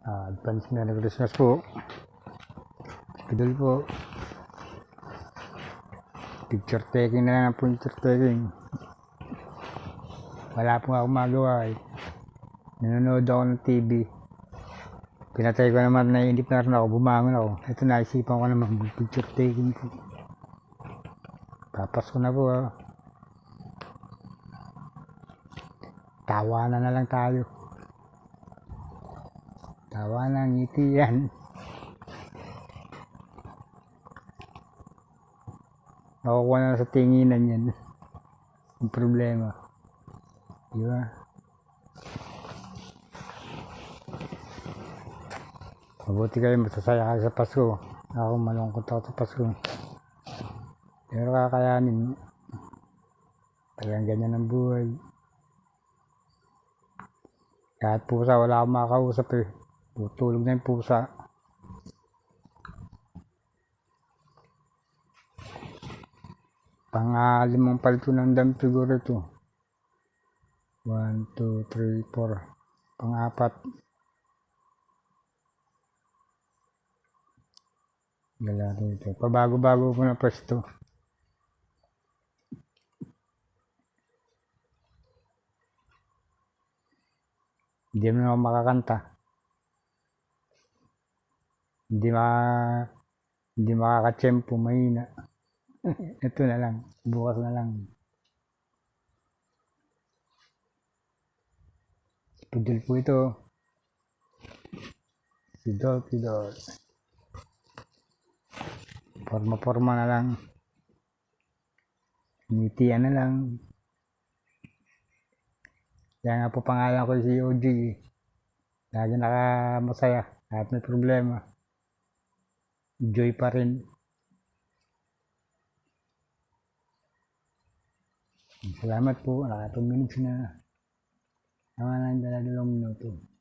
Ah, advance Merry Christmas po. Idol po. Picture taking na lang ang picture taking. Wala po ako magawa eh. Nanonood ako ng TV. Pinatay ko naman, naiinip na rin ako, bumangon ako. Ito naisipan ko naman, picture taking po. Papas ko na po. Tawanan na lang tayo. Tawanan, ngiti yan. Nakukuha na sa tinginan yan. Yung problema. Di ba? Mabuti kayo, masasaya kayo sa Pasko. Ako malungkot ako sa Pasko. Pero kakayanin. Talagang ganyan ang buhay. Kahit pusa, wala akong makausap eh. Tutulog na yung pusa. Pangalimang palito ng dam siguro ito. 1, 2, 3, 4. Pang-apat. Gala rito. Pabago-bago ko na pwesto. Hindi mo na ako makakanta. Hindi ma hindi makakatsempo, mahina. Ito na lang. Bukas na lang. Pudol po ito. Si Dol, si Dol. Forma-forma na lang. Ngitian na lang. Kaya nga po pangalan ko si OG. Lagi nakamasaya. Kahit may problema. Joy pa rin. Salamat po. Naka 2 minutes na. Tama na yung dalawang minuto.